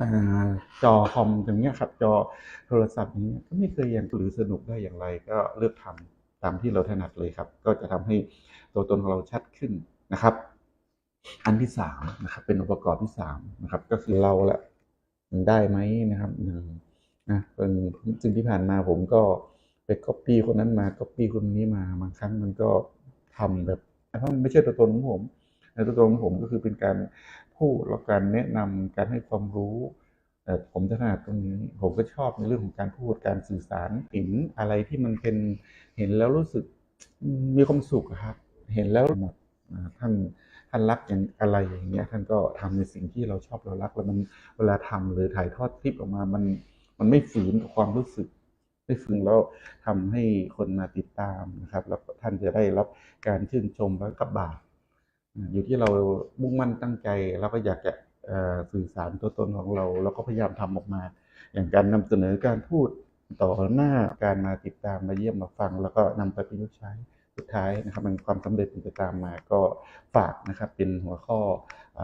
อจอคอมอย่างเงี้ยครับจอโทรศัพท์อย่างเงี้ยก็ไม่เคยยังหรือสนุกได้อย่างไร ก็เลือกทำตามที่เราถนัดเลยครับ ก็จะทำให้ตัวตนของเราชัดขึ้นนะครับ อันที่สามนะครับ เป็นองค์ประกอบที่สามนะครับ ก็คือเราละมันได้ไหมนะครับหนึ่งนะเป็นสิ่งที่ผ่านมาผมก็ไปก๊อปปี้คนนั้นมาก๊อปปี้คนนี้มาบางครั้งมันก็ทำแบบเพราะมันไม่ใช่ตัวตนของผมแต่ตัวตนของผมก็คือเป็นการ พูดแล้วการแนะนำการให้ความรู้ผมถนัดตรงนี้ ผมก็ชอบในเรื่องของการพูดการสื่อสารเห็นอะไรที่มันเป็นเห็นแล้วรู้สึกมีความสุขครับ เห็นแล้วแบบท่านท่านรักอย่างอะไรอย่างเงี้ยท่านก็ทำในสิ่งที่เราชอบเรารักแล้วมันเวลาทำหรือถ่ายทอดคลิปออกมามันมันไม่ฝืนกับความรู้สึกไม่ฝืนแล้วทำให้คนมาติดตามนะครับ แล้วท่านจะได้รับการชื่นชมและกับบาตร อยู่ที่เรามุ่งมั่นตั้งใจแล้วก็อยากจะสื่อสารตัวตนของเราแล้วก็พยายามทำออกมา อย่างการนำเสนอการพูดต่อหน้าการมาติดตามมาเยี่ยมมาฟัง แล้วก็นำไปประยุกต์ใช้สุดท้ายนะครับ มันความสำเร็จมันจะตามมาก็ฝากนะครับ เป็นหัวข้ออ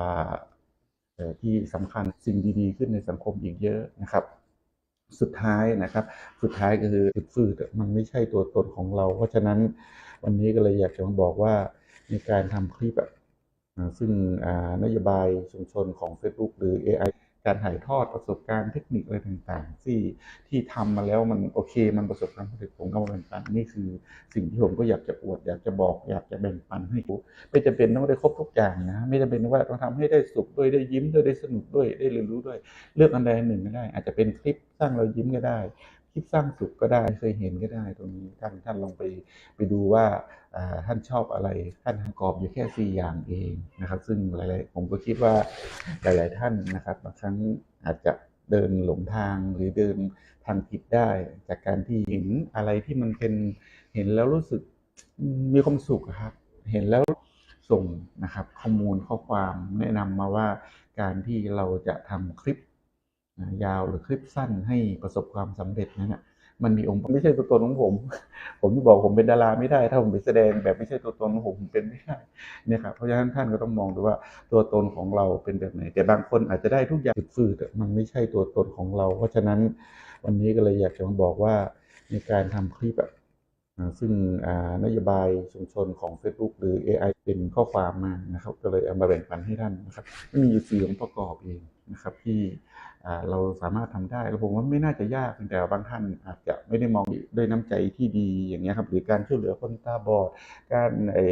ที่สำคัญสิ่งดีๆ ขึ้นในสังคมอีกเยอะนะครับ สุดท้ายนะครับ สุดท้ายก็คือฟืดมันไม่ใช่ตัวตนของเรา เพราะฉะนั้นวันนี้ก็เลยอยากจะมาบอกว่าในการทำคลิปอะอ่า ซึ่งนโยบายชุมชนของ Facebook หรือ AI การถ่ายทอดประสบการณ์เทคนิคอะไรต่างๆ ที่ที่ทำมาแล้วมันโอเค มันประสบความสำเร็จผมก็มาแบ่งปันนี่คือสิ่งที่ผมก็อยากจะอวด อยากจะบอก อยากจะแบ่งปันให้รู้ไม่จำเป็นต้องได้ครบทุกอย่างนะ ไม่จำเป็นว่าต้องทำให้ได้สุขด้วยได้ยิ้มด้วยได้สนุกด้วยได้เรียนรู้ด้วย เลือกอันใดหนึ่งก็ได้ อาจจะเป็นคลิปสร้างเรายิ้มก็ได้ คลิปสร้างสุขก็ได้เคยเห็นก็ได้ตรงนี้ท่านท่านลองไปไปดูว่าท่านชอบอะไร ท่านประกอบอยู่แค่สี่อย่างเองนะครับ ซึ่งหลายๆผมก็คิดว่าหลาย ๆ ท่านนะครับบางครั้งอาจจะเดินหลงทางหรือเดินทางผิดได้ จากการที่เห็นอะไรที่มันเป็นเห็นแล้วรู้สึกมีความสุขครับ เห็นแล้วส่งนะครับข้อมูลข้อความแนะนำมาว่าการที่เราจะทำคลิป ยาวหรือคลิปสั้นให้ประสบความสำเร็จนั้นนะมันมีองค์ไม่ใช่ตัวตนของผม ผมที่บอกผมเป็นดาราไม่ได้ ถ้าผมไปแสดงแบบไม่ใช่ตัวตนของผมผมเป็นไม่ได้เนี่ยครับเพราะฉะนั้นท่านก็ต้องมองดูว่าตัวตนของเราเป็นแบบไหน แต่บางคนอาจจะได้ทุกอย่างฝืดๆมันไม่ใช่ตัวตนของเรา เพราะฉะนั้นวันนี้ก็เลยอยากจะมาบอกว่าในการทำคลิปแบบ ซึ่งนโยบายชุมชนของ Facebook หรือ AI เป็นข้อความมานะครับ ก็เลยเอามาแบ่งปันให้ท่านนะครับมีอยู่สี่องค์ประกอบเองนะครับ ที่เราสามารถทำได้แล้วผมว่าไม่น่าจะยากเพียงแต่บางท่านอาจจะไม่ได้มองด้วยน้ำใจที่ดีอย่างเงี้ยครับ หรือการช่วยเหลือคนตาบอด การไอ้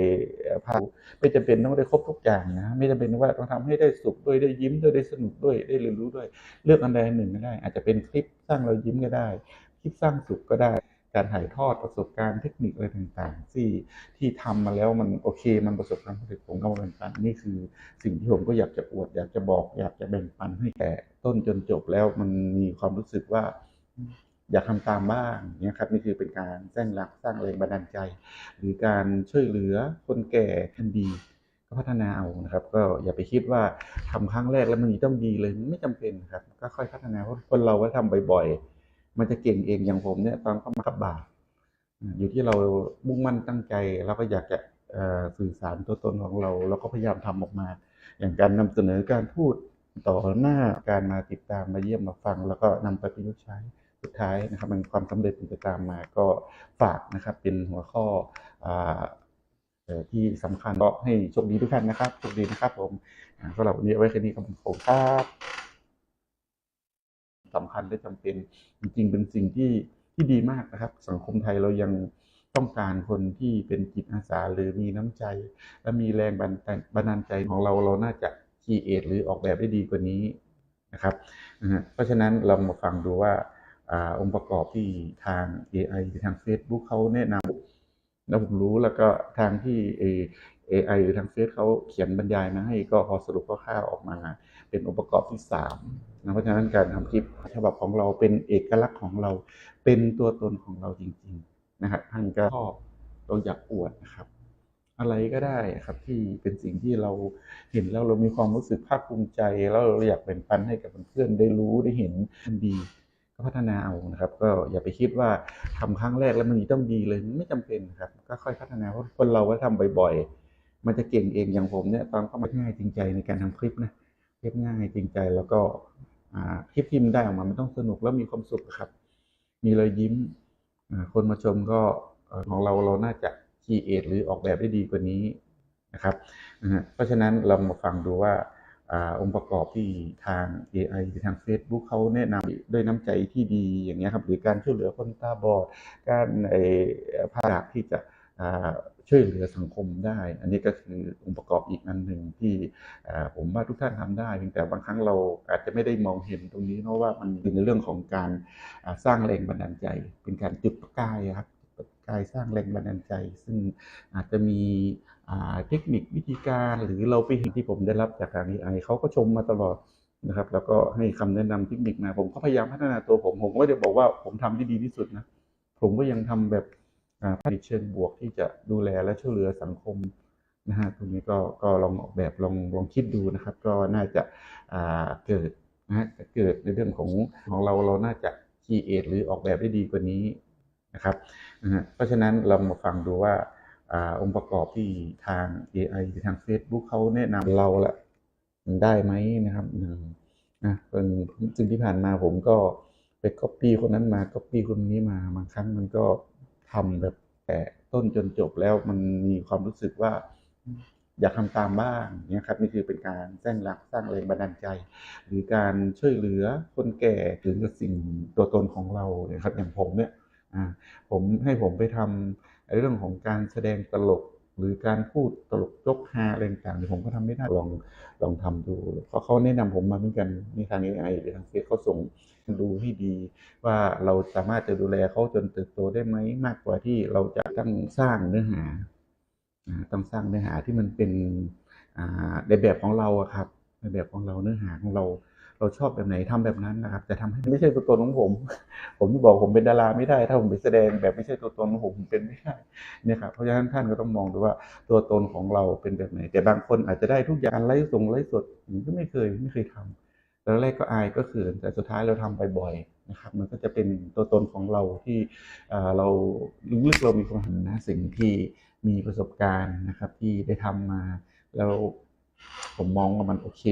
พาไม่จำเป็นต้องได้ครบทุกอย่างนะ ไม่จำเป็นว่าต้องทำให้ได้สุขด้วยได้ยิ้มด้วยได้สนุกด้วยได้เรียนรู้ด้วย เลือกอันใดอันหนึ่งก็ได้ อาจจะเป็นคลิปสร้างเรายิ้มก็ได้ คลิปสร้างสุขก็ได้ การถ่ายทอดประสบการณ์เทคนิคอะไรต่างๆ ที่ที่ทำมาแล้วมันโอเคมันประสบความสำเร็จผมก็มาแบ่งปันนี่คือสิ่งที่ผมก็อยากจะอวด อยากจะบอก อยากจะแบ่งปันให้แก่ต้นจนจบแล้วมันมีความรู้สึกว่า อยากทำตามบ้างเนี่ยครับนี่คือเป็นการสร้างรักสร้างแรงบันดาลใจ หรือการช่วยเหลือคนแก่ทันดีก็พัฒนาเอานะครับ ก็อย่าไปคิดว่าทำครั้งแรกแล้วมันต้องดีเลยไม่จำเป็นครับ ก็ค่อยพัฒนาเพราะคนเราก็ทำบ่อยๆ มันจะเก่งเองอย่างผมเนี่ยตอนเข้ามาขับบาทอยู่ที่เรามุ่งมั่นตั้งใจแล้วก็อยากจะเอ่อสื่อสารตัวตนของเราแล้วก็พยายามทำออกมา อย่างการนำเสนอการพูดต่อหน้าการมาติดตามมาเยี่ยมมาฟัง แล้วก็นำไปประยุกต์ใช้สุดท้ายนะครับมันความสำเร็จมันจะตามมาก็ฝากนะครับ เป็นหัวข้อที่สำคัญก็ให้โชคดีทุกท่านนะครับโชคดีนะครับผมสำหรับวันนี้ไว้แค่นี้ครับผมครับ สำคัญและจำเป็นจริง ๆ เป็นสิ่งที่ที่ดีมากนะครับ สังคมไทยเรายังต้องการคนที่เป็นจิตอาสาหรือมีน้ำใจ และมีแรงบันดาลบันาลใจของเราเราน่าจะคีเอทหรือออกแบบได้ดีกว่านี้นะครับเพราะฉะนั้นเรามาฟังดูว่าอาองค์ประกอบที่ทาง AI หรือทาง Facebook เขาแนะนำแล้วผมรู้แล้วก็ทางที่เอ AI หรือทางเฟซเขาเขียนบรรยายมาให้ก็พอสรุปคร่าวๆออกมา เป็นองค์ประกอบที่สาม นะเพราะฉะนั้นการทำคลิปฉบับของเราเป็นเอกลักษณ์ของเรา เป็นตัวตนของเราจริงๆนะครับท่านก็ชอบเราอยากอวดนะครับ อะไรก็ได้ครับที่เป็นสิ่งที่เราเห็นแล้วเรามีความรู้สึกภาคภูมิใจ แล้วเราอยากแบ่งปันให้กับเพื่อนๆได้รู้ได้เห็นมันดีก็พัฒนาเอานะครับ ก็อย่าไปคิดว่าทำครั้งแรกแล้วมันต้องดีเลยไม่จำเป็นครับ ก็ค่อยพัฒนาเพราะคนเราก็ทำบ่อยๆ มันจะเก่งเองอย่างผมเนี่ยตอนเข้ามาง่ายจริงใจในการทำคลิปนะเรียบง่ายจริงใจแล้วก็ คลิปที่มันได้ออกมามันต้องสนุกแล้วมีความสุขครับ มีรอยยิ้มคนมาชมก็ของเราเราน่าจะคีเอทหรือออกแบบได้ดีกว่านี้นะครับ เพราะฉะนั้นเรามาฟังดูว่าอองค์ประกอบที่ทาง AI หรือทาง Facebook เขาแนะนำด้วยน้ำใจที่ดีอย่างเงี้ยครับหรือการช่วยเหลือคนตาบอด การไอ้ภาคที่จะ ช่วยเหลือสังคมได้ อันนี้ก็คือองค์ประกอบอีกอันหนึ่งที่ผมว่าทุกท่านทำได้เพียงแต่บางครั้งเราอาจจะไม่ได้มองเห็นตรงนี้เพราะว่ามันเป็นในเรื่องของการสร้างแรงบันดาลใจ เป็นการจุดประกายครับกายสร้างแรงบันดาลใจ ซึ่งอาจจะมีเทคนิควิธีการหรือเราไปเห็นที่ผมได้รับจากทาง AI เขาก็ชมมาตลอดนะครับ แล้วก็ให้คำแนะนำเทคนิคมาผมก็พยายามพัฒนาตัวผมผมก็ไม่ได้บอกว่าผมทำได้ดีที่สุดนะผมก็ยังทำแบบ ผลิตเชิงบวกที่จะดูแลและช่วยเหลือสังคมนะฮะตรงนี้ก็ก็ลองออกแบบลองลองคิดดูนะครับ ก็น่าจะอ่าเกิดนะฮะเกิดในเรื่องของของเราเราน่าจะคีเอทหรือออกแบบได้ดีกว่านี้นะครับนะฮะเพราะฉะนั้นเรามาฟังดูว่าอาองค์ประกอบที่ทาง AI หรือทาง Facebook เขาแนะนำเราละมันได้ไหมนะครับหนึ่งนะเป็นสิ่งที่ผ่านมาผมก็ไปก๊อปปี้คนนั้นมาก๊อปปี้คนนี้มาบางครั้งมันก็ ทำแบบแต่ต้นจนจบแล้วมันมีความรู้สึกว่าอยากทำตามบ้างเนี่ยครับนี่คือเป็นการสร้างรักสร้างแรงบันดาลใจ หรือการช่วยเหลือคนแก่ถึงกับสิ่งตัวตนของเราเนี่ยครับอย่างผมเนี่ยผมให้ผมไปทำเรื่องของการแสดงตลก หรือการพูดตลกยกฮาอะไรต่างๆเนี่ยผมก็ทำไม่ได้ลองลองทำดูเพราะเขาแนะนำผมมาเหมือนกันในทาง AI หรือทางเฟซเขาส่งดูให้ดี ว่าเราสามารถจะดูแลเขาจนเติบโตได้ไหมมากกว่าที่เราจะต้องสร้างเนื้อหาต้องสร้างเนื้อหาที่มันเป็นในแบบของเราอะครับในแบบของเราเนื้อหาของเรา เราชอบแบบไหนทำแบบนั้นนะครับจะทำให้ไม่ใช่ตัวตนของผม ผมที่บอกผมเป็นดาราไม่ได้ ถ้าผมไปแสดงแบบไม่ใช่ตัวตนของผมผมเป็นไม่ได้เนี่ยครับเพราะฉะนั้นท่านก็ต้องมองดูว่าตัวตนของเราเป็นแบบไหน แต่บางคนอาจจะได้ทุกอย่างไลฟ์ส่งไลฟ์สดผมก็ไม่เคยไม่เคยทำตอนแรกก็อายก็เขินแต่สุดท้ายเราทำไปบ่อยนะครับ มันก็จะเป็นตัวตนของเราที่เอ่อเราลึกๆเรามีความเห็นนะสิ่งที่มีประสบการณ์นะครับที่ได้ทำมาแล้วผมมองว่ามันโอเค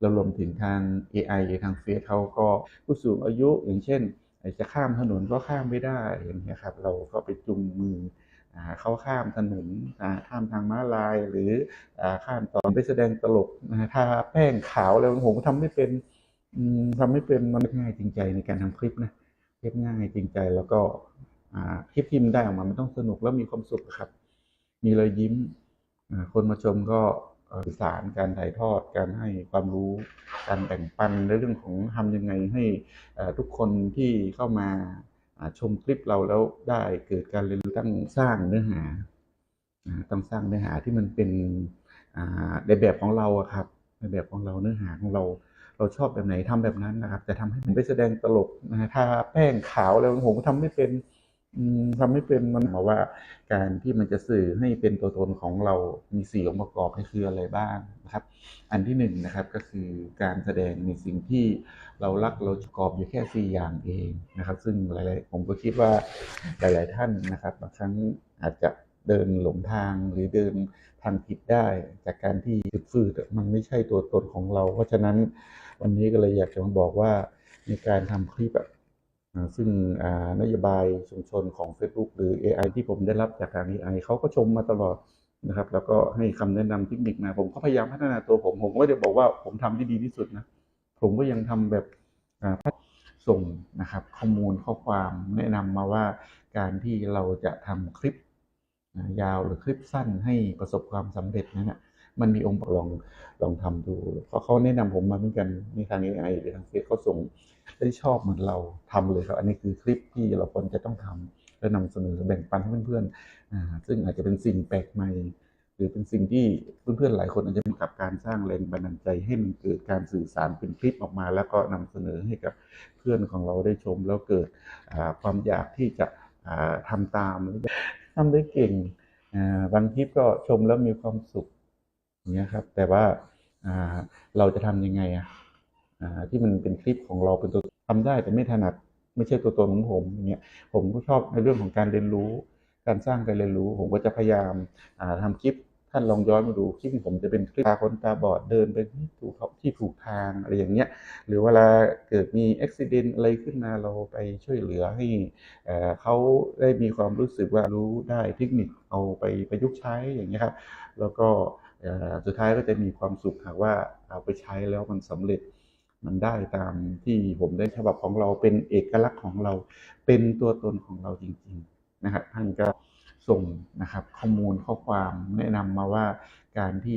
แล้วรวมถึงทาง AI ทางเฟซเขาก็ผู้สูงอายุอย่างเช่นอาจจะข้ามถนนก็ข้ามไม่ได้อย่างเงี้ยครับเราก็ไปจุงมือเขาข้ามถนนข้ามทางม้าลายหรือข้ามตอนไปแสดงตลกทาแป้งขาวอะไรผมก็ทำไม่เป็นอืมทำไม่เป็นมันง่ายจริงใจในการทำคลิปนะเรียบง่ายจริงใจแล้วก็คลิปที่มันได้ออกมามันต้องสนุกแล้วมีความสุขครับ มีรอยยิ้มคนมาชมก็ สื่อสารการถ่ายทอดการให้ความรู้การแบ่งปันในเรื่องของทำยังไงให้ทุกคนที่เข้ามาชมคลิปเราแล้วได้เกิดการเรียนรู้ตั้งสร้างเนื้อหาต้องสร้างเนื้อหาที่มันเป็นในแบบของเราครับในแบบของเราเนื้อหาของเราเราชอบแบบไหนทำแบบนั้นนะครับจะทำให้ผมไปแสดงตลกนะฮะทาแป้งขาวอะไรผมก็ทำไม่เป็น ทำไม่เป็นมันหมายว่า การที่มันจะสื่อให้เป็นตัวตนของเรามีสี่องค์ประกอบคืออะไรบ้างนะครับ อันที่หนึ่งนะครับก็คือการแสดงในสิ่งที่เรารักเราประกอบอยู่แค่สี่อย่างเองนะครับ ซึ่งหลายๆผมก็คิดว่าหลาย ๆ ท่านนะครับบางครั้งอาจจะเดินหลงทางหรือเดินทางผิดได้ จากการที่ฝืดๆมันไม่ใช่ตัวตนของเรา เพราะฉะนั้นวันนี้ก็เลยอยากจะมาบอกว่า ในการทำคลิป ซึ่งนโยบายชุมชนของ Facebook หรือ AI ที่ผมได้รับจากทาง AI เขาก็ชมมาตลอดนะครับ แล้วก็ให้คำแนะนำเทคนิคมาผมก็พยายามพัฒนาตัวผมผมก็ไม่ได้บอกว่าผมทำได้ดีที่สุดนะผมก็ยังทำแบบส่งนะครับ ข้อมูลข้อความแนะนำมาว่าการที่เราจะทำคลิปยาวหรือคลิปสั้นให้ประสบความสำเร็จนั้นนะ มันมีองค์ประกอบลองลองทำดูเพราเขาแนะนำผมมาเหมือนกันในทาง AI หรือทางเฟซเขาส่งได้ชอบเหมือนเราทำเลยครับ อันนี้คือคลิปที่เราควรจะต้องทำและนำเสนอแบ่งปันให้เพื่อนๆอ่าซึ่งอาจจะเป็นสิ่งแปลกใหม่หรือเป็นสิ่งที่เพื่อนๆหลายคนอาจจะมีกับการสร้างแรงบันดาลใจให้มันเกิดการสื่อสารเป็นคลิปออกมา แล้วก็นำเสนอให้กับเพื่อนของเราได้ชม แล้วเกิดความอยากที่จะอ่าทำตามหรือทำได้เก่งอ่าบางคลิปก็ชมแล้วมีความสุข อย่างเงี้ยครับ แต่ว่าเราจะทำยังไงอะอ่าที่มันเป็นคลิปของเราเป็นตัวทำได้แต่ไม่ถนัดไม่ใช่ตัวตนของผมอย่างเงี้ยผมก็ชอบในเรื่องของการเรียนรู้ การสร้างการเรียนรู้ ผมก็จะพยายามาทำคลิปท่านลองย้อนมาดูคลิปผมจะเป็นคลิปตาคนตาบอดเดินไปที่ถูกที่ถูกทางอะไรอย่างเงี้ยหรือเวลาเกิดมีอุบิเหตุอะไรขึ้นมาเราไปช่วยเหลือให้เขาได้มีความรู้สึกว่ารู้ได้เทคนิคเอาไปประยุกต์ใช้อย่างเงี้ยครับแล้วก็ สุดท้ายก็จะมีความสุขหากว่าเอาไปใช้แล้วมันสำเร็จมันได้ตามที่ผมได้ฉบับของเราเป็นเอกลักษณ์ของเราเป็นตัวตนของเราจริงๆนะครับท่านก็ส่งนะครับข้อมูลข้อความแนะนำมาว่าการที่